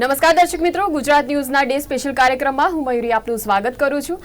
નમસ્કાર દર્શક મિત્રો, ગુજરાત ન્યૂઝના ડે સ્પેશિયલ કાર્યક્રમમાં હું મયુરી આપનું સ્વાગત કરું છું.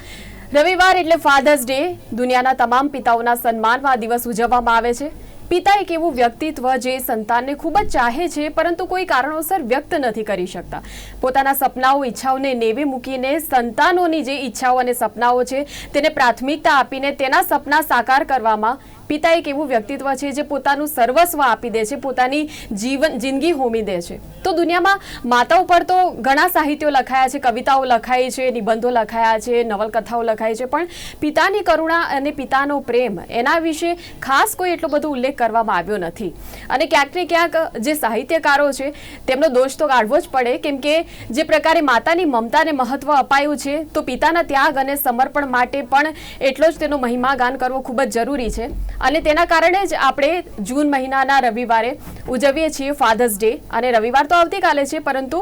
રવિવાર એટલે ફાધર્સ ડે દુનિયાના તમામ પિતાઓના સન્માનમાં આ દિવસ ઉજવવામાં આવે છે. પિતા એક એવું વ્યક્તિત્વ જે સંતાનને ખૂબ જ ચાહે છે, પરંતુ કોઈ કારણોસર વ્યક્ત નથી કરી શકતા. પોતાના સપનાઓ, ઈચ્છાઓને નેવે મૂકીને સંતાનોની જે ઈચ્છાઓ અને સપનાઓ છે, તેને પ્રાથમિકતા આપીને તેના સપના સાકાર કરવામાં પિતા એક એવું વ્યક્તિત્વ છે જે પોતાનું સર્વસ્વ આપી દે છે, પોતાની જીવન, જિંદગી હોમી દે છે. તો દુનિયામાં માતાઓ ઉપર તો ઘણા સાહિત્યો લખાયા છે, કવિતાઓ લખાઈ છે, નિબંધો લખાયા છે, નવલકથાઓ લખાઈ છે, પણ પિતાની કરુણા અને પિતાનો પ્રેમ એના વિશે ખાસ કોઈ એટલો બધો ઉલ્લેખ કરવામાં આવ્યો નથી. અને ક્યાંક ને ક્યાંક જે સાહિત્યકારો છે, તેમનો દોષ તો કાઢવો જ પડે, કેમ કે જે પ્રકારે માતાની મમતાને મહત્વ અપાયું છે, તો પિતાના ત્યાગ અને સમર્પણ માટે પણ એટલો જ તેનો મહિમા ગાન કરવો ખૂબ જ જરૂરી છે. અને તેના કારણે જ આપણે જૂન મહિનાના રવિવારે ઉજવીએ છીએ ફાધર્સ ડે અને રવિવાર તો આવતીકાલે છે, પરંતુ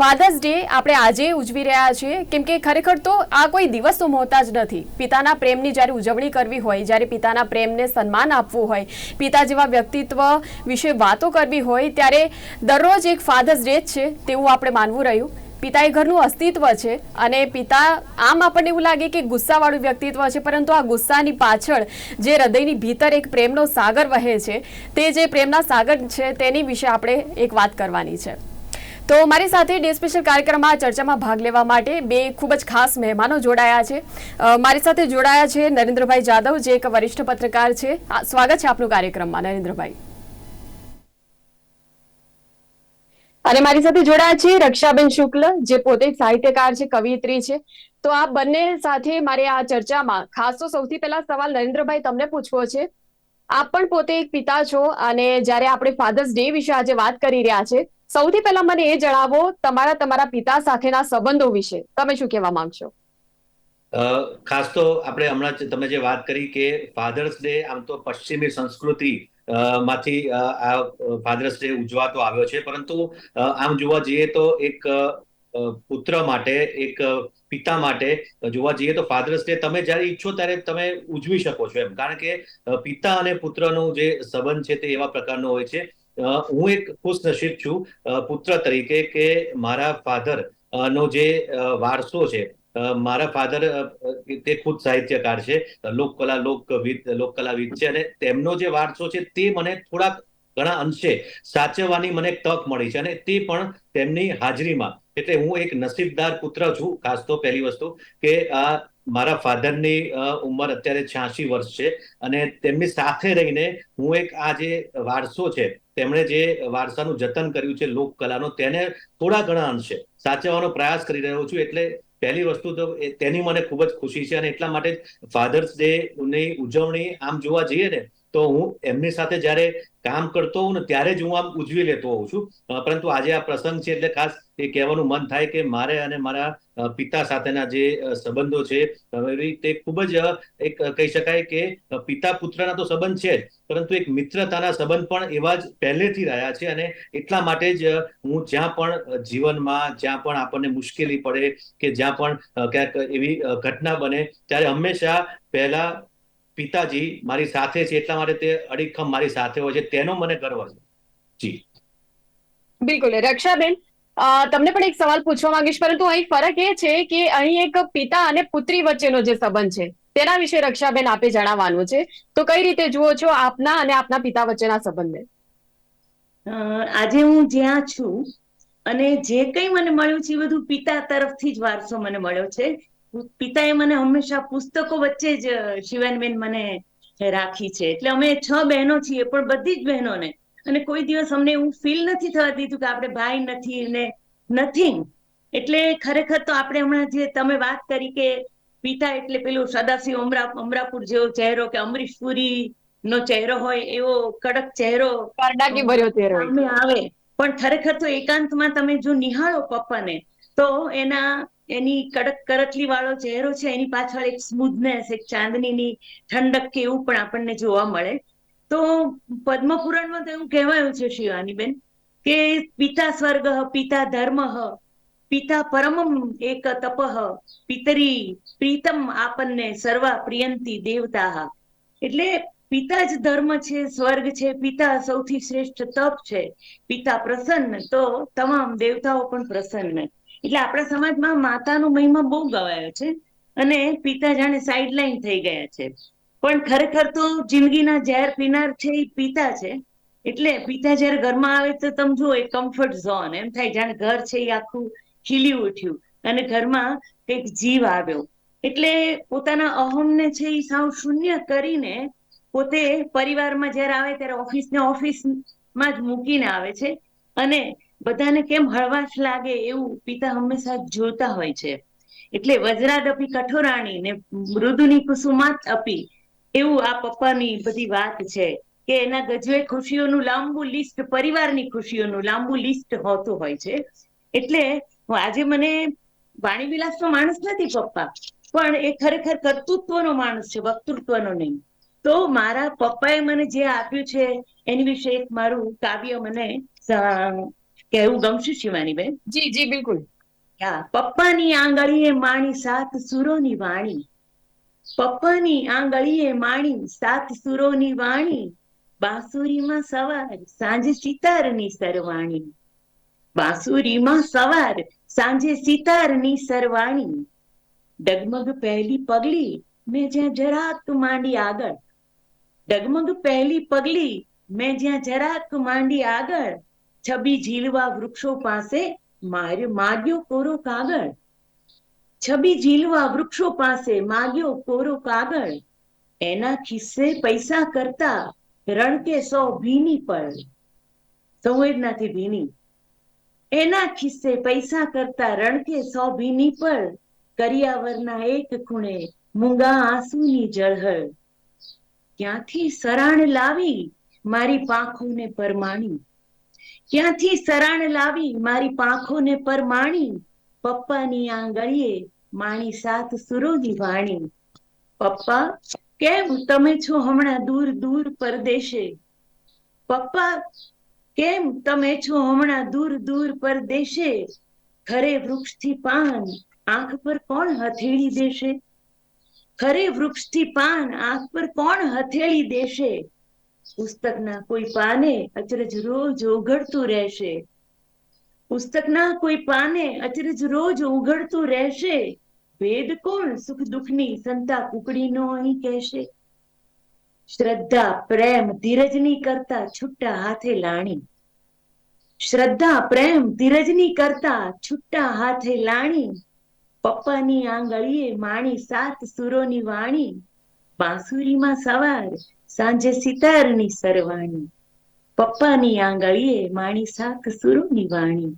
ફાધર્સ ડે આપણે આજે ઉજવી રહ્યા છીએ. કેમ કે ખરેખર તો આ કોઈ દિવસ તો મોહતાજ નથી. પિતાના પ્રેમની જ્યારે ઉજવણી કરવી હોય, જ્યારે પિતાના પ્રેમને સન્માન આપવું હોય, પિતા જેવા વ્યક્તિત્વ વિશે વાતો કરવી હોય, ત્યારે દરરોજ એક ફાધર્સ ડે જ છે તેવું આપણે માનવું રહ્યું. પિતા એ ઘરનું અસ્તિત્વ છે અને પિતા આમ આપણને એવું લાગે કે ગુસ્સાવાળું વ્યક્તિત્વ છે, પરંતુ આ ગુસ્સાની પાછળ જે હૃદયની ભીતર એક પ્રેમનો સાગર વહે છે, તે જે પ્રેમના સાગર છે તેની વિશે આપણે એક વાત કરવાની છે. તો મારી સાથે ડે સ્પેશિયલ કાર્યક્રમમાં ચર્ચામાં ભાગ લેવા માટે બે ખૂબ જ ખાસ મહેમાનો જોડાયા છે. મારી સાથે જોડાયા છે નરેન્દ્રભાઈ જાદવ, જે એક વરિષ્ઠ પત્રકાર છે. સ્વાગત છે આપનું કાર્યક્રમમાં નરેન્દ્રભાઈ. અને મારી સાથે જોડાયા છે રક્ષાબેન શુક્લ, જે પોતે સાહિત્યકાર છે કવિયત્રી છે. તો આ બંને સાથે મારે આ ચર્ચામાં ખાસ તો સૌથી પહેલા સવાલ નરેન્દ્રભાઈ તમને પૂછવો છે. આપ પણ પોતે એક પિતા છો અને જ્યારે આપણે ફાધર્સ ડે વિશે આજે વાત કરી રહ્યા છે, સૌથી પહેલા મને એ જણાવો તમારા તમારા પિતા સાથેના સંબંધો વિશે. તમે શું કહેવા માંગશો? ખાસ તો આપણે હમણાં તમે જે વાત કરી કે ફાધર્સ ડે આમ તો પશ્ચિમી સંસ્કૃતિ માંથી આ ફાધર્સ ડે ઉજવાતો આવ્યો છે, પરંતુ આમ જોવા જઈએ તો એક પુત્ર માટે, એક પિતા માટે જોવા જઈએ તો ફાધર્સ ડે તમે જ્યારે ઈચ્છો ત્યારે તમે ઉજવી શકો છો એમ. કારણ કે પિતા અને પુત્રનો જે સંબંધ છે તે એવા પ્રકારનો હોય છે. હું એક ખુશનસીબ છું પુત્ર તરીકે કે મારા ફાધર નો જે વારસો છે મારા ફાધર તે ખુદ સાહિત્યકાર છે. લોકકલા, લોકવિદ, લોકકલાવિદ છે અને તેમનો જે વારસો છે તે મને થોડાક ઘણા અંશે સાચવવાની મને તક મળી છે અને તે પણ તેમની હાજરીમાં. એટલે હું એક નસીબદાર પુત્ર છું, ખાસ તો પહેલી વસ્તુ, કે આ મારા ફાધરની ઉંમર અત્યારે છ્યાસી વર્ષ છે અને તેમની સાથે રહીને હું એક આ જે વારસો છે, તેમણે જે વારસાનું જતન કર્યું છે લોકકલાનો, તેને થોડા ઘણા અંશે સાચવવાનો પ્રયાસ કરી રહ્યો છું. એટલે પહેલી વસ્તુ તો તેની મને ખૂબ જ ખુશી છે અને એટલા માટે ફાધર્સ ડે ની ઉજવણી આમ જોવા જઈએ ને તો હું એમની સાથે જ્યારે કામ કરતો હોઉં ને ત્યારે જ હું આમ ઉજવી લેતો હોઉં છું. પરંતુ આજે આ પ્રસંગ છે એટલે ખાસ એ કહેવાનું મન થાય કે મારે અને મારા પિતા સાથેના જે સંબંધો છે તે ખૂબ જ એક કહી શકાય કે પિતા પુત્રના તો સંબંધ છે જ, પરંતુ એક મિત્રતાના સંબંધ પણ એવા જ પહેલેથી રહ્યા છે અને એટલા માટે જ હું જ્યાં પણ જીવનમાં જ્યાં પણ આપણને મુશ્કેલી પડે કે જ્યાં પણ ક્યાંક એવી ઘટના બને, ત્યારે હંમેશા પહેલા પિતાજી મારી સાથે છે એટલા માટે તે અડીખમ મારી સાથે હોય છે તેનો મને ગર્વ છે. જી. બિલકુલ. રક્ષાબેન તમને પણ એક સવાલ પૂછવા માંગીશ પરંતુ અહીં ફરક એ છે કે અહીં એક પિતા અને પુત્રી વચ્ચેનો જે સંબંધ છે તેના વિશે રક્ષાબેન આપે જણાવવાનું છે. તો કઈ રીતે જુઓ છો આપના અને આપના પિતા વચ્ચેના સંબંધને? અ, આજે હું જ્યાં છું અને જે કંઈ મને મળ્યું છે એ બધું પિતા તરફથી જ વારસો મને મળ્યો છે. પિતાએ મને હંમેશા પુસ્તકો વચ્ચે જ શિવાનબેન મને રાખી છે. એટલે અમે છ બહેનો છીએ પણ બધી જ બહેનોને. અને કોઈ દિવસ અમને એવું ફીલ નથી થવા દીધું કે આપણે ભાઈ નથી ને નથિંગ એટલે ખરેખર તો આપણે હમણાં જે તમે વાત કરી કે પિતા એટલે પેલું સદાશિવ અમરા અમરાપુર જેવો ચહેરો કે અમરીશ પુરી નો ચહેરો હોય એવો કડક ચહેરો ભર્યો ચહેરો આવે. પણ ખરેખર તો એકાંતમાં તમે જો નિહાળો પપ્પાને તો એના એની કડક કરતલી વાળો ચહેરો છે, એની પાછળ એક સ્મૂધનેસ એક ચાંદનીની ઠંડક કે એવું પણ આપણને જોવા મળે. તો પદ્મપુરાણમાં તો એવું કહેવાયું છે શિવાનીબેન કે પિતા સ્વર્ગ, પિતા ધર્મ, પિતા પરમમ એક તપઃ, પિતરી પ્રીતમ આપણને સર્વા પ્રિયંતી દેવતા. એટલે પિતા જ ધર્મ છે, સ્વર્ગ છે, પિતા સૌથી શ્રેષ્ઠ તપ છે. પિતા પ્રસન્ન, તો તમામ દેવતાઓ પણ પ્રસન્ન. એટલે આપણા સમાજમાં માતાનો મહિમા બહુ ગવાયો છે અને પિતા જાણે સાઈડલાઈન થઈ ગયા છે. પણ ખરેખર તો જિંદગીના ઝેર પીનાર છે એ પિતા છે. એટલે પિતા જયારે ઘરમાં આવે તો તમે જુઓ એ કમ્ફર્ટ ઝોન એમ થાય, જાણે ઘર છે એ આખું ખીલી ઉઠ્યું અને ઘરમાં કંઈક જીવ આવ્યો. એટલે પોતાના અહમને છે એ સાવ શૂન્ય કરીને પોતે પરિવારમાં જ્યારે આવે ત્યારે ઓફિસને ઓફિસમાં જ મૂકીને આવે છે. અને બધાને કેમ હળવાશ લાગે એવું પિતા હંમેશા જોતા હોય છે. એટલે વજ્રાદપી કઠોરાણી ને મૃદુની કુસુમાત અપી એવું આ પપ્પાની બધી વાત છે કે એના ગજવે ખુશીઓનું લાંબુ લિસ્ટ, પરિવારની ખુશીઓનું લાંબુ લિસ્ટ હોતું હોય છે. એટલે આજે મને વાણી વિલાસનો માણસ નથી પપ્પા, પણ એ ખરેખર કર્તૃત્વનો માણસ છે, વક્તૃત્વનો નહીં. તો મારા પપ્પાએ મને જે આપ્યું છે એની વિશે એક મારું કાવ્ય મને કહેવું ગમશે શિવાનીબેન જી જી બિલકુલ. હા પપ્પાની આંગળીએ માણી સાત સુરોની વાણી. પપ્પાની આંગળીએ માણી સાત સુરોની વાણી. બાંસુરીમાં સવાર સાંજે સિતારની સરવાણી. બાંસુરીમાં સવાર સાંજે સિતારની સરવાણી. ડગમગ પહેલી પગલી મેં જ્યાં જરાક માંડી આગળ. ડગમગ પહેલી પગલી મેં જ્યાં જરાક માંડી આગળ. છબી ઝીલવા વૃક્ષો પાસે માગ્યો કોરો કાગળ. છબી ઝીલવા વૃક્ષો પાસે માગ્યો કોરો કાગળ. એના ખિસ્સે પૈસા કરતા રણકે સો ભીની પડ સંવેદનાથી ભીની. એના ખિસ્સે પૈસા કરતા રણકે સો ભીની પડ કરિયાવરના એક ખૂણે મૂંગા આંસુની જળહળ. ક્યાંથી સરાણ લાવી મારી પાંખોને પરમાણી? ક્યાંથી સરાણ લાવી મારી પાંખોને પરમાણી, પપ્પાની આંગળીએ માણી સાથ સુરોની વાણી. પપ્પા, કેમ તમે છો હમણાં દૂર દૂર પરદેશે? પપ્પા, કેમ તમે છો હમણાં દૂર દૂર પરદેશે? ખરે વૃક્ષથી પાન આંખ પર કોણ હથેળી દેશે? ખરે વૃક્ષથી પાન આંખ પર કોણ હથેળી દેશે? પુસ્તકના કોઈ પાને અચરજ રોજ ઉઘડતું રહેશે. પુસ્તકના કોઈ પાને અચરજ રોજ ઉઘડતું રહેશે. ભેદ કોણ સુખ દુઃખની સંતા કુકડીનો અહીં કહેશે? શ્રદ્ધા, પ્રેમ, ધીરજની કરતા છુટ્ટા હાથે લાણી. શ્રદ્ધા, પ્રેમ, ધીરજની કરતા છુટ્ટા હાથે લાણી. પપ્પાની આંગળીએ માણી સાત સુરોની વાણી. બાંસુરીમાં સવાર સાંજે સિતારની સરવાણી. પપ્પાની આંગળીએ માણી સાત સુરોની વાણી.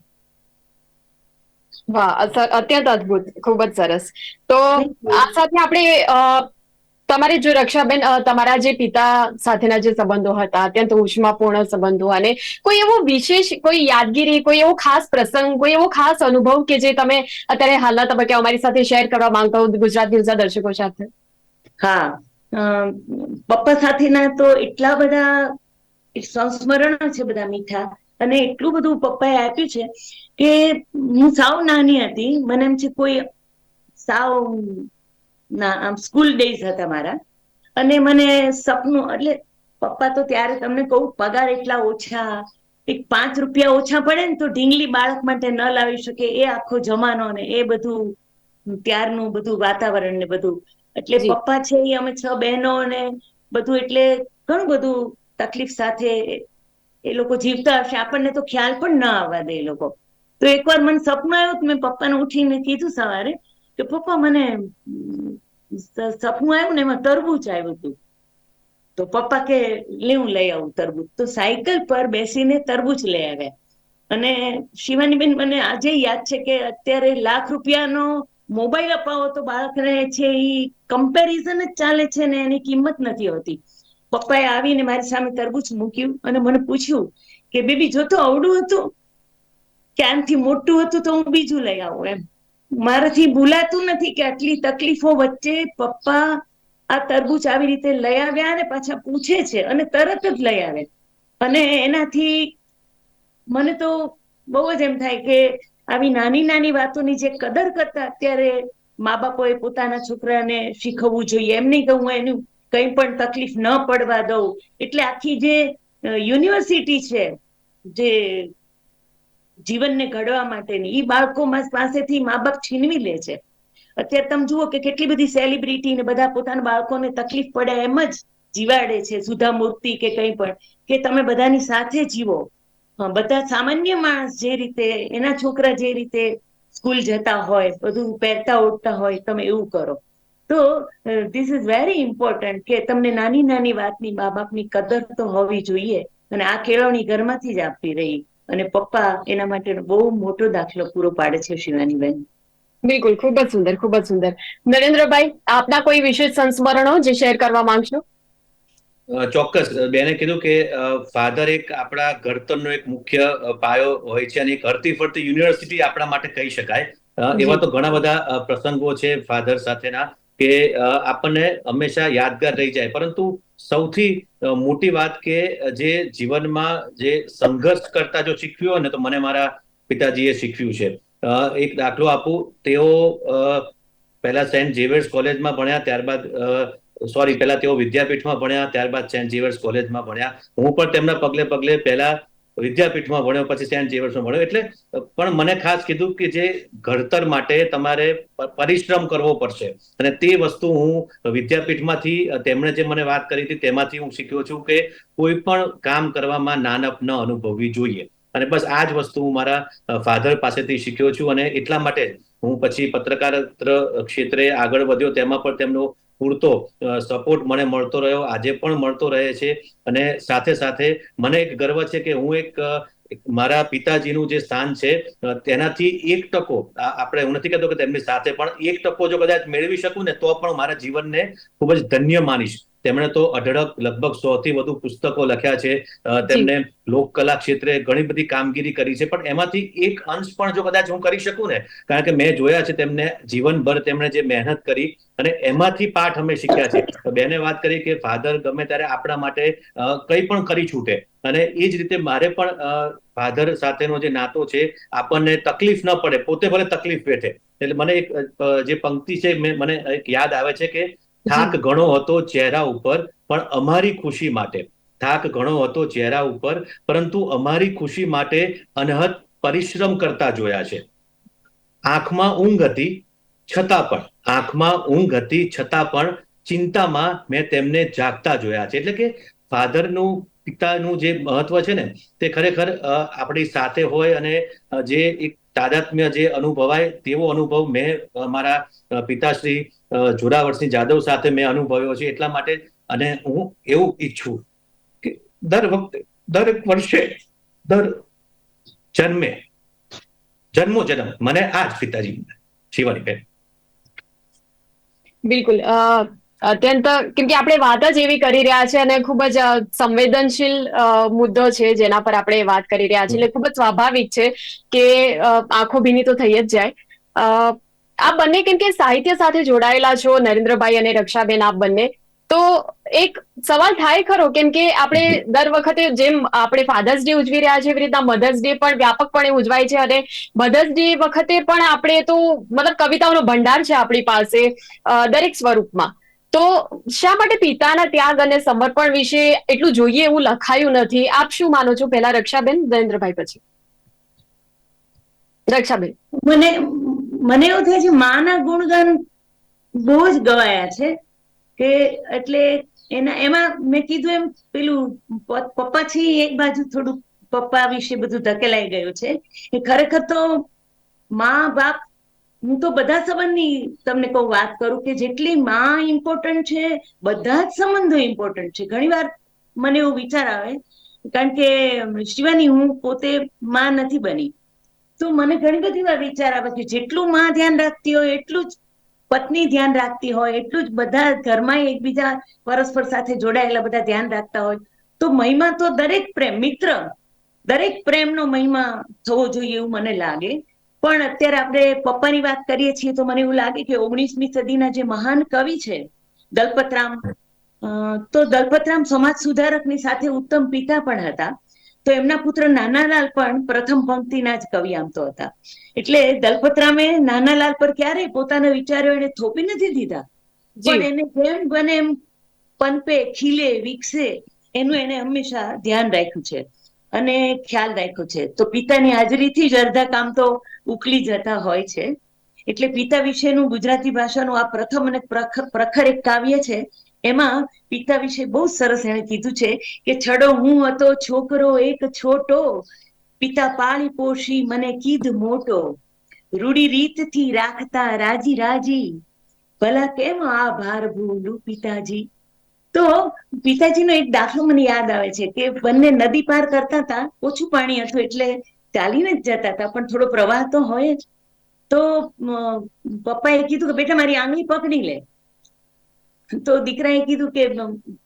વાહ અત્યંત અદભુત ખૂબ જ સરસ. તો આ સાથે આપણે તમારે જો રક્ષાબેન તમારા જે પિતા સાથેના જે સંબંધો હતા અત્યંત ઉષ્માપૂર્ણ સંબંધો અને કોઈ એવો વિશેષ કોઈ યાદગીરી કોઈ એવો ખાસ પ્રસંગ કોઈ એવો ખાસ અનુભવ કે જે તમે અત્યારે હાલના તબક્કે અમારી સાથે શેર કરવા માંગતા હો ગુજરાત ન્યૂઝના દર્શકો સાથે? હા. પપ્પા સાથેના તો એટલા બધા સંસ્મરણો છે બધા મીઠા. અને એટલું બધું પપ્પાએ આપ્યું છે કે હું સાવ નાની હતી. મને એમ છે કોઈ સાવ ના, આમ સ્કૂલ ડેઝ હતા મારા. અને મને સપનું, એટલે પપ્પા તો ત્યારે તમને કહું, પગાર એટલા ઓછા, એક પાંચ રૂપિયા ઓછા પડે ને તો ઢીંગલી બાળક માટે ન લાવી શકે. એ આખો જમાનો ને એ બધું, ત્યારનું બધું વાતાવરણ ને બધું. એટલે પપ્પા છે એ અમે છ બહેનો ને બધું એટલે ઘણું બધું તકલીફ સાથે એ લોકો જીવતા હશે. આપણને તો ખ્યાલ પણ ના આવવા દે એ લોકો. તો એકવાર મને સપનું આવ્યું મેં પપ્પાને ઉઠીને કીધું સવારે કે પપ્પા મને સપનું આવ્યું ને એમાં તરબૂચ આવ્યું હતું. તો પપ્પા કે લેવું લઈ આવું તરબૂચ. તો સાયકલ પર બેસીને તરબૂચ લઈ આવ્યા. અને શિવાનીબેન મને આજે યાદ છે કે અત્યારે લાખ રૂપિયાનો મોબાઈલ અપાવો તો બાળકને છે એ કમ્પેરિઝન જ ચાલે છે ને એની કિંમત નથી હોતી. પપ્પાએ આવીને મારી સામે તરબૂચ મૂક્યું અને મને પૂછ્યું કે, બેબી, જો તો અવડું હતું કે આનથી મોટું હતું તો હું બીજું લઈ આવું એમ. મારાથી ભૂલાતું નથી કે આટલી તકલીફો વચ્ચે પપ્પા આ તરબૂચ આવી રીતે લઈ આવ્યા અને પાછા પૂછે છે અને તરત જ લઈ આવે. અને એનાથી મને તો બહુ જ એમ થાય કે આવી નાની નાની વાતોની જે કદર કરતા અત્યારે મા બાપોએ પોતાના છોકરાને શીખવવું જોઈએ. એમ નહીં કે હું એનું કંઈ પણ તકલીફ ન પડવા દઉં. એટલે આખી જે યુનિવર્સિટી છે, જે જીવનને ઘડવા માટેની એ બાળકો પાસેથી મા બાપ છીનવી લે છે. અત્યારે તમે જુઓ કે કેટલી બધી સેલિબ્રિટી ને બધા પોતાના બાળકોને તકલીફ પડે એમ જ જીવાડે છે. સુધા મૂર્તિ કે કંઈ પણ, કે તમે બધાની સાથે જીવો. બધા સામાન્ય માણસ જે રીતે, એના છોકરા જે રીતે સ્કૂલ જતા હોય, બધું પહેરતા ઉઠતા હોય, તમે એવું કરો. તો ધીસ ઇઝ વેરી ઇમ્પોર્ટન્ટ કે તમને નાની નાની વાતની, મા બાપની કદર તો હોવી જોઈએ અને આ કેળવણી ઘરમાંથી જ આપવી રહી. અને પપ્પા એના માટે બહુ મોટો દાખલો પૂરો પાડે છે શિવાનીબેન. બિલકુલ, ખૂબ જ સુંદર, ખૂબ જ સુંદર. નરેન્દ્રભાઈ, આપના કોઈ વિશેષ સંસ્મરણો જે શેર કરવા માંગશો? ચોક્કસ. બેને કીધું કે ફાધર એક આપણા ઘડતરનો એક મુખ્ય પાયો હોય છે અને એક હરતી ફરતી યુનિવર્સિટી આપણા માટે કહી શકાય. એવા તો ઘણા બધા પ્રસંગો છે ફાધર સાથેના કે આપણને હંમેશા યાદગાર રહી જાય. પરંતુ સૌથી મોટી વાત કે જે જીવનમાં જે સંઘર્ષ કરતા જો શીખ્યું હોય ને તો મને મારા પિતાજીએ શીખ્યું છે. એક દાખલો આપું. તેઓ પહેલા સેન્ટ ઝેવિયર્સ કોલેજમાં ભણ્યા ત્યારબાદ સોરી, પહેલા તેઓ વિદ્યાપીઠમાં ભણ્યા, ત્યારબાદ સેન્ટ ઝેવિયર્સ કોલેજમાં ભણ્યા. હું પણ તેમના પગલે પગલે પહેલા વિદ્યાપીઠમાં ભણ્યો, પછી સેન્ટ ઝેવિયર્સમાં ભણ્યો. એટલે પણ મને ખાસ કીધું કે જે ઘડતર માટે તમારે પરિશ્રમ કરવો પડશે. અને તે વસ્તુ હું વિદ્યાપીઠમાંથી તેમણે જે મને વાત કરી હતી, તેમાંથી હું શીખ્યો છું કે કોઈ પણ કામ કરવામાં નાનપ ન અનુભવવી જોઈએ. અને બસ આ જ વસ્તુ હું મારા ફાધર પાસેથી શીખ્યો છું. અને એટલા માટે હું પછી પત્રકારત્વ ક્ષેત્રે આગળ વધ્યો. તેમાં પણ તેમનો પૂરતો સપોર્ટ મને મળતો રહ્યો, આજે પણ મળતો રહે છે. અને સાથે સાથે મને એક ગર્વ છે કે હું એક મારા પિતાજીનું જે સ્થાન છે તેનાથી એક ટકો આપણે હું નથી કહેતો કે તેમની સાથે, પણ એક ટકો જો કદાચ મેળવી શકું ને, તો પણ મારા જીવનને ખૂબ જ ધન્ય માનીશ. તેમણે તો અઢળક લગભગ સો થી વધુ પુસ્તકો લખ્યા છે. તેમણે લોક કલા ક્ષેત્રે ઘણી બધી કામગીરી કરી છે. પણ એમાંથી એક અંશ પણ જો કદાચ હું કરી શકું ને કારણ કે મેં જોયા છે તેમને જીવનભર તેમણે જે મહેનત કરી અને એમાંથી પાઠ અમે શીખ્યા છે. તો બેને વાત કરી કે ફાધર ગમે ત્યારે આપણા માટે કંઈ પણ કરી છૂટે. અને એ જ રીતે મારે પણ ફાધર સાથેનો જે નાતો છે આપણને તકલીફ ન પડે. પોતે ભલે તકલીફ વેઠે. એટલે મને એક જે પંક્તિ છે મને એક યાદ આવે છે કે થાક ઘણો હતો ચહેરા ઉપર પણ અમારી ખુશી માટે. થાક ઘણો હતો ચહેરા ઉપર પરંતુ અમારી ખુશી માટે અનહદ પરિશ્રમ કરતા જોયા છે. આંખમાં ઊંઘ હતી છતાં પણ આંખમાં ઊંઘ હતી છતાં પણ ચિંતામાં મેં તેમને જાગતા જોયા છે. એટલે કે ફાધરનું પિતાનું જે મહત્વ છે ને તે ખરેખર આપણી સાથે હોય અને જે એક તાદાત્મ્ય જે અનુભવાય તેવો અનુભવ મેં મારા પિતાશ્રી જોરાવરસિંહ જાદવ સાથે મેં અનુભવ્યો છે એટલા માટે અને હું એવું ઈચ્છું કે દર વખતે દરેક વર્ષે, દર જન્મે, જન્મો જન્મ, મને આ જ પિતાજી શિવાની બેન. બિલકુલ. અત્યંત, કેમ કે આપણે વાત જ એવી કરી રહ્યા છે અને ખૂબ જ સંવેદનશીલ મુદ્દો છે જેના પર આપણે વાત કરી રહ્યા છીએ. એટલે ખૂબ જ સ્વાભાવિક છે કે આંખો ભીની તો થઈ જ જાય. આ બંને કેમ કે સાહિત્ય સાથે જોડાયેલા છો, નરેન્દ્રભાઈ અને રક્ષાબેન આપ બંને. તો એક સવાલ થાય ખરો, કેમ કે આપણે દર વખતે જેમ આપણે ફાધર્સ ડે ઉજવી રહ્યા છે એવી રીતના મધર્સ ડે પણ વ્યાપકપણે ઉજવાય છે અને મધર્સ ડે વખતે પણ આપણે તો મતલબ કવિતાઓનો ભંડાર છે આપણી પાસે દરેક સ્વરૂપમાં. તો શા માટે પિતાના ત્યાગ અને સમર્પણ વિશે એટલું જોઈએ એવું લખાયું નથી? આપ શું માનો છો? પહેલા રક્ષાબેન, નરેન્દ્રભાઈ પછી. રક્ષાબેન. મને મને એવું થાય છે, માના ગુણગાન બહુ જ ગવાયા છે, કે એટલે એના, એમાં મેં કીધું એમ પેલું, પપ્પા છે એક બાજુ થોડું પપ્પા વિશે બધું ધકેલાઈ ગયું છે, એ ખરેખર તો મા, બાપ, હું તો બધા સંબંધની તમને કહું વાત કરું કે જેટલી માં ઇમ્પોર્ટન્ટ છે, બધા જ સંબંધો ઇમ્પોર્ટન્ટ છે. ઘણીવાર મને એવો વિચાર આવે, કારણ કે શિવાની હું પોતે માં નથી બની. તો મને ઘણી બધી વાર વિચાર આવે કે જેટલું માં ધ્યાન રાખતી હોય, એટલું જ પત્ની ધ્યાન રાખતી હોય, એટલું જ બધા ઘરમાં એકબીજા પરસ્પર સાથે જોડાયેલા બધા ધ્યાન રાખતા હોય. તો મહિમા તો દરેક પ્રેમ, મિત્ર, દરેક પ્રેમનો મહિમા થવો જોઈએ એવું મને લાગે. પણ અત્યારે આપણે પપ્પાની વાત કરીએ છીએ તો મને એવું લાગે કે ઓગણીસમી સદીના જે મહાન કવિ છે, દલપતરામ તો દલપતરામ સમાજ સુધારકની સાથે ઉત્તમ પિતા પણ હતા. તો એમના પુત્ર નાનાલાલ પણ પ્રથમ પંક્તિના જ કવિ આમ તો હતા. એટલે દલપતરામે નાનાલાલ પર ક્યારેય પોતાના વિચારો એને થોપી નથી દીધા. પણ એને જેમ બને એમ પનપે ખીલે વિકસે એનું એને હંમેશા ધ્યાન રાખ્યું છે. અને ખ્યાલ રાખ્યો છે. તો પિતાની હાજરીથી જ અડધા કામ તો ઉકલી જતા હોય છે. એટલે પિતા વિશેનું ગુજરાતી ભાષાનું આ પ્રથમ અને પ્રખ- પ્રખર એક કાવ્ય છે. એમાં પિતા વિશે બહુ સરસ એને કીધું છે કે છડો હું હતો, છોકરો એક છોટો, પિતા પાળી પોષી, મને કીધ મોટો. રૂડી રીતથી રાખતા રાજી રાજી, ભલા કેમ આ ભાર ભૂલું પિતાજી? તો પિતાજીનો એક દાખલો મને યાદ આવે છે કે બંને નદી પાર કરતા હતા, ઓછું પાણી હતું એટલે ચાલીને જ જતા હતા, પણ થોડો પ્રવાહ તો હોય જ. તો પપ્પાએ કીધું કે બેટા મારી આંગળી પકડી લે. તો દીકરાએ કીધું કે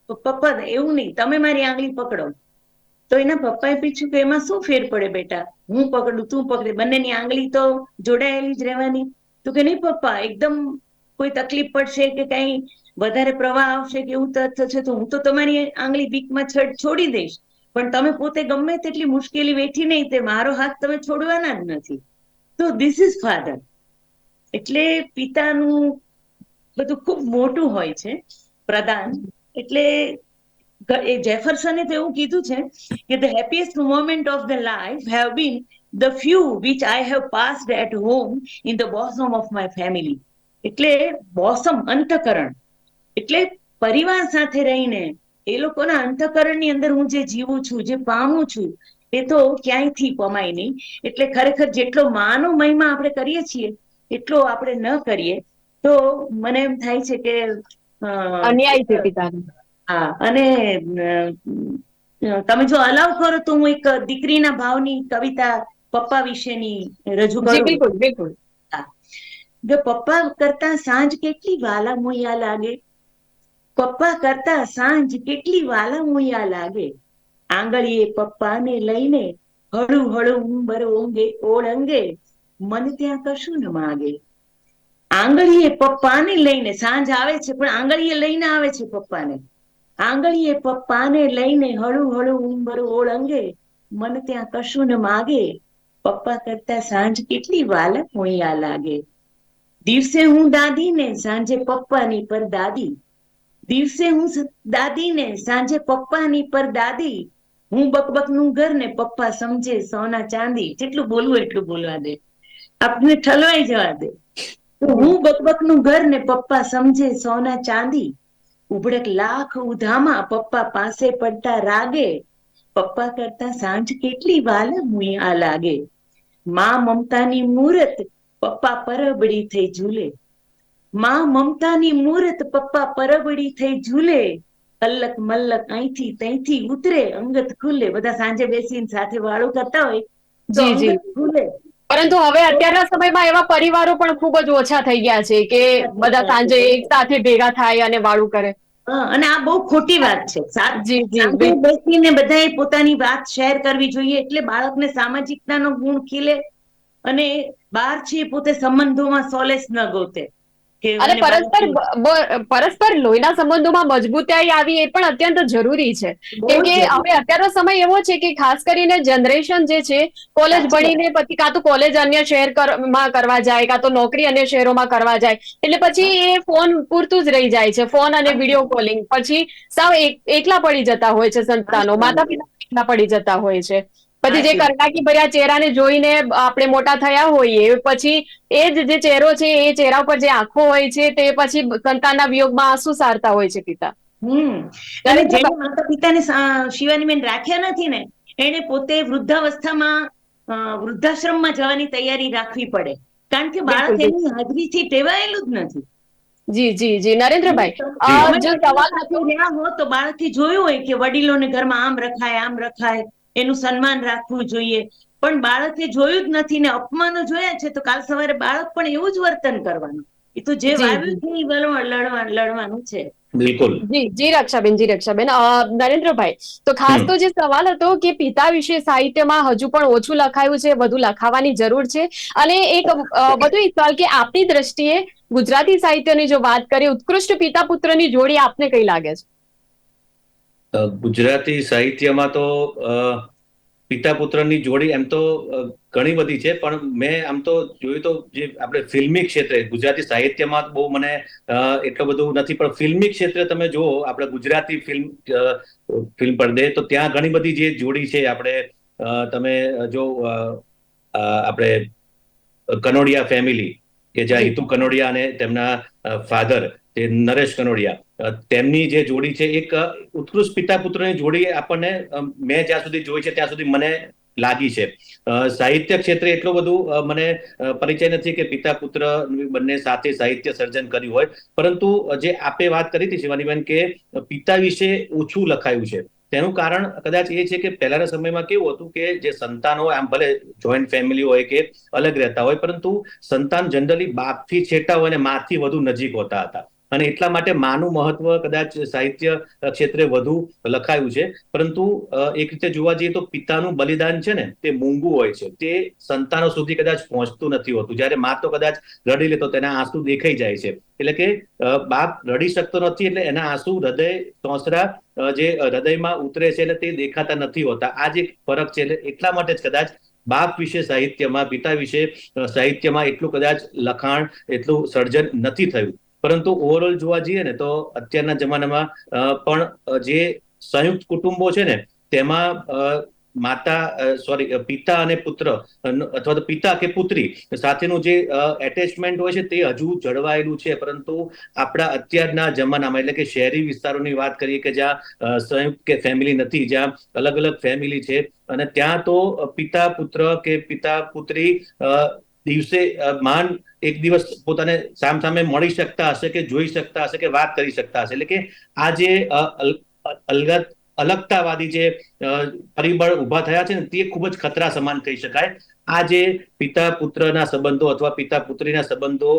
પપ્પા, એવું નહીં, તમે મારી આંગળી પકડો. તો એના પપ્પાએ પૂછ્યું કે, એમાં શું ફેર પડે બેટા? હું પકડું, તું પકડે, બંનેની આંગળી તો જોડાયેલી જ રહેવાની. તો કે, નહીં પપ્પા, એકદમ કોઈ તકલીફ પડશે કે કઈ વધારે પ્રવાહ આવશે કે એવું ત- થશે તો હું તો તમારી આંગળી બીકમાં છડ છોડી દઈશ. પણ તમે પોતે ગમે તેટલી મુશ્કેલી વેઠી નહીં તે મારો હાથ તમે છોડવાના જ નથી. તો ધીસ ઇઝ ફાધર એટલે પિતાનું બધું ખૂબ મોટું હોય છે, પ્રદાન. એટલે એ જેફરસને તો એવું કીધું છે કે the happiest moment of the life have been the few which I have passed at home in the bosom of my family એટલે બોસમ અંતકરણ. એટલે પરિવાર સાથે રહીને એ લોકોના અંતકરણની અંદર હું જે જીવું છું, જે પામું છું, એ તો ક્યાંયથી પમાય નહીં. એટલે ખરેખર જેટલો માનો મહિમા આપણે કરીએ છીએ, એટલો આપણે ન કરીએ. તો મને એમ થાય છે કે અન્યાય છે પિતાને. હા અને તમે જો અલાવ કરો તો હું એક દીકરીના ભાવની કવિતા પપ્પા વિશેની રજૂ કરું. બિલકુલ બિલકુલ. જો પપ્પા કરતા સાંજ કેટલી વાલા મોયા લાગે? પપ્પા કરતા સાંજ કેટલી વાલા મોયા લાગે? આંગળીએ પપ્પાને લઈને હળુ હળુ ઉંબર ઓંગે ઓળંગે. મન ત્યાં કશું ન માગે. આંગળીએ પપ્પાને લઈને, સાંજ આવે છે, પણ આંગળીએ લઈને આવે છે પપ્પાને. આંગળીએ પપ્પાને લઈને હળુ હળુ ઉંબર ઓળંગે, મન ત્યાં કશું ન માગે. પપ્પા કરતા સાંજ કેટલી વાલ મોયા લાગે. દિવસે હું દાદી ને સાંજે પપ્પાની પર દાદી. દિવસે હું દાદીને, સાંજે પપ્પાની પર દાદી. હું બકબકનું ઘર ને પપ્પા સમજે, સોના ચાંદી. જેટલું બોલવું એટલું બોલવા દે. આપને ઠલવાઈ જવા દે. હું બકબકનું ઘર ને પપ્પા સમજે સોના ચાંદી? ઉભડક લાખ ઉધામાં પપ્પા પાસે પડતા રાગે. પપ્પા કરતા સાંજ કેટલી વાલા મુયા લાગે. માં મમતાની મૂરત પપ્પા પરબડી થઈ ઝૂલે. માં મમતાની મૂરત પપ્પા પરબડી થઈ ઝૂલે. અલ્લક મલ્લક અહીંથી તહીંથી ઉતરે અંગત ખુલે. બધા સાંજે બેસીને સાથે વાળું કરતા હોય તો. અંગત ખુલે. પરંતુ હવે અત્યારના સમયમાં એવા પરિવારો પણ ખૂબ જ ઓછા થઈ ગયા છે કે બધા સાંજે એક સાથે ભેગા થાય અને વાળું કરે. અને આ બહુ ખોટી વાત છે. બેસીને બધાએ પોતાની વાત શેર કરવી જોઈએ એટલે બાળકને સામાજિકતાનો ગુણ ખીલે અને બહાર છે પોતે સંબંધોમાં સોલેસ ન ગોતે. અને પરસ્પર પરસ્પર લોહીના સંબંધોમાં મજબૂતાઈ આવી એ પણ અત્યંત જરૂરી છે. કેમ કે હવે અત્યારનો સમય એવો છે કે ખાસ કરીને જનરેશન જે છે કોલેજ ભણીને પછી કાં તો કોલેજ અન્ય શહેરમાં કરવા જાય કાં તો નોકરી અન્ય શહેરોમાં કરવા જાય એટલે પછી એ ફોન પૂરતું જ રહી જાય છે ફોન અને વીડિયો કોલિંગ. પછી સાવ એકલા પડી જતા હોય છે સંતાનો માતા પિતા એકલા પડી જતા હોય છે. પછી જે. કરટાકી ભર્યા ચહેરાને જોઈને આપણે મોટા થયા હોઈએ પછી એ જ જે ચહેરો છે એ ચહેરા પર જે આંખો હોય છે તે પછી સંતાનના વિયોગમાં આંસુ સારતા હોય છે પિતા. હમ. અને જે માતા પિતાને શિવાનીબેન રાખ્યા નથી ને એને પોતે વૃદ્ધાવસ્થામાં વૃદ્ધાશ્રમમાં જવાની તૈયારી રાખવી પડે. કારણ કે બાળક એની હાજરીથી ટેવાયેલું જ નથી. જી જી જી. નરેન્દ્રભાઈ જો સવાલ હતો રહ્યા હો તો બાળકથી જોયું હોય કે વડીલોને ઘરમાં આમ રખાય આમ રખાય. એનું સન્માન રાખવું જોઈએ. પણ બાળકે જોયું જ નથી ને અપમાનો જોયા છે તો કાલ સવારે બાળક પણ એવું જ વર્તન કરવાનું. એ તો જે વાવ્યું છે એ વલણ- લડવાનું છે. બિલકુલ. જી જી રક્ષાબેન જી રક્ષાબેન. નરેન્દ્રભાઈ તો ખાસ તો જે સવાલ હતો કે પિતા વિશે સાહિત્યમાં હજુ પણ ઓછું લખાયું છે વધુ લખાવાની જરૂર છે. અને એક વધુ એક સવાલ કે આપની દ્રષ્ટિએ ગુજરાતી સાહિત્યની જો વાત કરીએ ઉત્કૃષ્ટ પિતા પુત્રની જોડી આપને કઈ લાગે છે? ગુજરાતી સાહિત્યમાં તો પિતા પુત્રની જોડી એમ તો ઘણી બધી છે પણ મેં આમ તો જોયું તો જે આપણે ફિલ્મી ક્ષેત્રે ગુજરાતી સાહિત્યમાં બહુ મને એટલું બધું નથી પણ ફિલ્મી ક્ષેત્રે તમે જુઓ આપણે ગુજરાતી ફિલ્મ ફિલ્મ પડદે તો ત્યાં ઘણી બધી જે જોડી છે આપણે તમે જો આપણે કનોડિયા ફેમિલી કે જ્યાં હિતુ કનોડિયા અને તેમના ફાધર તે નરેશ કનોડિયા તેમની જે જોડી છે, એક ઉત્કૃષ્ટ પિતા પુત્રની જોડી આપણને મેં જ્યાં સુધી જોઈ છે, ત્યાં સુધી મને લાગી છે. સાહિત્ય ક્ષેત્રે એટલું બધું મને પરિચય નથી કે પિતા પુત્ર બંને સાથે સાહિત્ય સર્જન કર્યું હોય. પરંતુ જે આપે વાત કરી હતી શિવાનીબેન કે પિતા વિશે ઓછું લખાયું છે. તેનું કારણ કદાચ એ છે કે પહેલાના સમયમાં કેવું હતું કે જે સંતાન હોય, આમ ભલે જોઈન્ટ ફેમિલી હોય કે અલગ રહેતા હોય, પરંતુ સંતાન જનરલી બાપથી છેટા હોય અને માથી વધુ નજીક હોતા હતા. અને એટલા માટે માનું મહત્વ કદાચ સાહિત્ય ક્ષેત્રે વધુ લખાયું છે. પરંતુ એક રીતે જોવા જઈએ તો પિતાનું બલિદાન છે ને, તે મૂંગું હોય છે. તે સંતાનો સુધી કદાચ પહોંચતું નથી હોતું. જ્યારે મા તો કદાચ રડી લે તો તેના આંસુ દેખાઈ જાય છે. એટલે કે બાપ રડી શકતો નથી એટલે એના આંસુ હૃદય ચોસરા જે હૃદયમાં ઉતરે છે એટલે તે દેખાતા નથી હોતા. આ જે ફરક છે. એટલે એટલા માટે જ કદાચ બાપ વિશે સાહિત્યમાં, પિતા વિશે સાહિત્યમાં એટલું કદાચ લખાણ, એટલું સર્જન નથી થયું. પરંતુ ઓવરઓલ જોવા જઈએ ને તો અત્યારના જમાનામાં પણ જે સંયુક્ત કુટુંબો છે ને તેમાં માતા સોરી પિતા અને પુત્ર અથવા તો પિતા કે પુત્રી સાથેનું જે એટેચમેન્ટ હોય છે તે હજુ જળવાયેલું છે. પરંતુ આપણા અત્યારના જમાનામાં એટલે કે શહેરી વિસ્તારોની વાત કરીએ કે જ્યાં સંયુક્ત કે ફેમિલી નથી જ્યાં અલગ અલગ ફેમિલી છે અને ત્યાં તો પિતા પુત્ર કે પિતા પુત્રી દિવસે અ, મહાન એક દિવસ પોતાને સામ સામે મળી શકતા હશે કે જોઈ શકતા હશે કે વાત કરી શકતા હશે. એટલે કે આ જે અલગત અલગતાવાદી જે પરિબળ ઊભા થયા છે ને, તે ખૂબ જ ખતરા સમાન કહી શકાય. આ જે પિતા પુત્રના સંબંધો અથવા પિતા પુત્રીના સંબંધો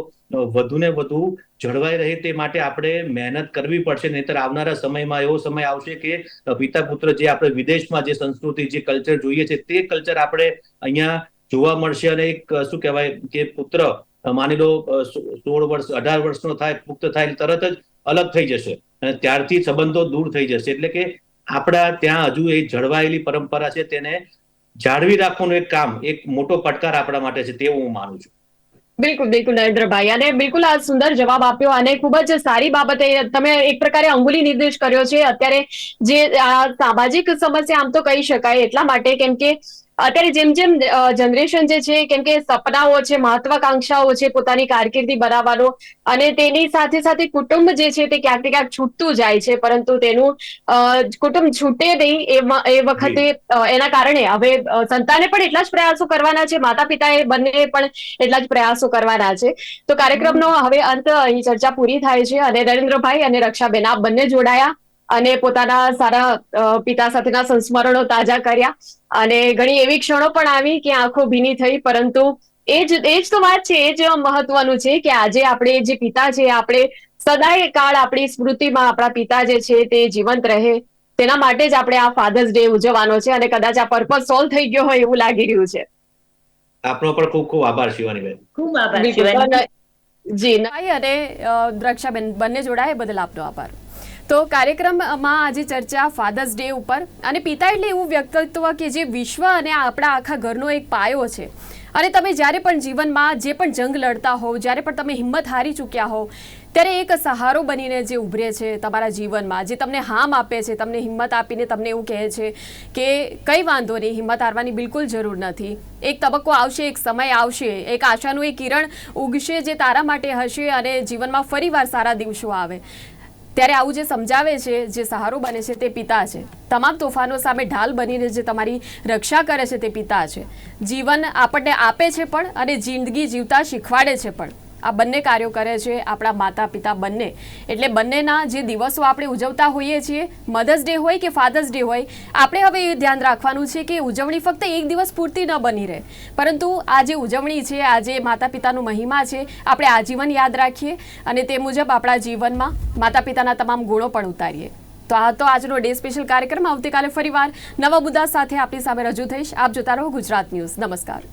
વધુ ને વધુ જળવાઈ રહે તે માટે આપણે મહેનત કરવી પડશે. નહીતર આવનારા સમયમાં એવો સમય આવશે કે પિતા પુત્ર જે આપણે વિદેશમાં જે સંસ્કૃતિ, જે કલ્ચર જોઈએ છે, તે કલ્ચર આપણે અહીંયા જોવા મળશે અને એક શું કહેવાય કે પુત્ર માની લો સોળ વર્ષ, અઢાર વર્ષનો થાય, પુખ્ત થાય તરત જ અલગ થઈ જશે. અને ત્યારથી સંબંધો દૂર થઈ જશે. એટલે કે આપણા ત્યાં હજુ એ જળવાયેલી પરંપરા છે તેને જાળવી રાખવાનું એક કામ, એક મોટો પડકાર આપણા માટે છે તેવું હું માનું છું. બિલકુલ બિલકુલ નરેન્દ્રભાઈ. અને બિલકુલ આ સુંદર જવાબ આપ્યો અને ખૂબ જ સારી બાબતે તમે એક પ્રકારે અંગુલી નિર્દેશ કર્યો છે. અત્યારે જે આ સામાજિક સમસ્યા આમ તો કહી શકાય એટલા માટે, કેમ કે અત્યારે જેમ જેમ જનરેશન જે છે, કેમ કે સપનાઓ છે, મહત્વાકાંક્ષાઓ છે, પોતાની કારકિર્દી બનાવવાનો અને તેની સાથે સાથે કુટુંબ જે છે, તે ક્યાંક ને ક્યાંક છૂટતું જાય છે, પરંતુ તેનું કુટુંબ છૂટે નહીં એ વખતે એના કારણે. હવે સંતાને પણ એટલા જ પ્રયાસો કરવાના છે માતા પિતાએ બંને પણ એટલા જ પ્રયાસો કરવાના છે. તો કાર્યક્રમનો હવે અંત, અહીં ચર્ચા પૂરી થાય છે. અને નરેન્દ્રભાઈ અને રક્ષાબેન, આપ બંને જોડાયા. અને પોતાના સારા પિતા સાથેના સંસ્મરણો તાજા કર્યા. અને ઘણી એવી ક્ષણો પણ આવી કે આંખો ભીની થઈ પરંતુ એ જ એ જ તો વાત છે એ જ મહત્વનું છે કે આજે આપણે જે પિતા છે આપણે સદાય કાળ આપણી સ્મૃતિમાં આપણા પિતા જે છે તે જીવંત રહે. તેના માટે જ આપણે આ ફાધર્સ ડે ઉજવવાનો છે અને કદાચ આ પર્પઝ સોલ્વ થઈ ગયો હોય એવું લાગી રહ્યું છે. આપનો પણ ખૂબ ખૂબ આભાર શિવાનીબેન ખૂબ આભાર શિવાની જી અને દ્રક્ષાબેન બંને જોડાએ બદલ આપનો આભાર. તો કાર્યક્રમમાં આજે ચર્ચા ફાધર્સ ડે ઉપર અને પિતા એટલે એવું વ્યક્તિત્વ કે જે વિશ્વ અને આપણા આખા ઘરનો એક પાયો છે. અને તમે જ્યારે પણ જીવનમાં જે પણ જંગ લડતા હોવ, જ્યારે પણ તમે હિંમત હારી ચૂક્યા હોવ, ત્યારે એક સહારો બનીને જે ઉભરે છે તમારા જીવનમાં, જે તમને હામ આપે છે, તમને હિંમત આપીને તમને એવું કહે છે કે કંઈ વાંધો નહીં, હિંમત હારવાની બિલકુલ જરૂર નથી. એક તબક્કો આવશે, એક સમય આવશે, એક આશાનું એક કિરણ ઉગશે જે તારા માટે હશે અને જીવનમાં ફરીવાર સારા દિવસો આવે. ત્યારે આવું જે સમજાવે છે, જે સહારો બને છે તે પિતા છે. તમામ તોફાનો સામે ઢાલ બનીને જે તમારી રક્ષા કરે છે તે પિતા છે. જીવન આપણને આપે છે પણ અને જિંદગી જીવતા શીખવાડે છે પણ. આ બંને કાર્યો કરે છે આપણા માતા પિતા બંને. એટલે બંનેના જે દિવસો આપણે ઉજવતા હોઈએ છીએ મધર્સ ડે હોય કે ફાધર્સ ડે હોય, આપણે હવે એ ધ્યાન રાખવાનું છે કે ઉજવણી ફક્ત એક દિવસ પૂરતી ન બની રહે. પરંતુ આ જે ઉજવણી છે, આ જે માતા પિતાનું મહિમા છે, આપણે આજીવન યાદ રાખીએ અને તે મુજબ આપણા જીવનમાં માતા પિતાના તમામ ગુણો પણ ઉતારીએ. તો આ તો આજનો ડે સ્પેશિયલ કાર્યક્રમ. આવતીકાલે ફરીવાર નવા મુદ્દા સાથે આપણી સામે રજૂ થઈશ. આપ જોતા રહો ગુજરાત ન્યૂઝ. નમસ્કાર.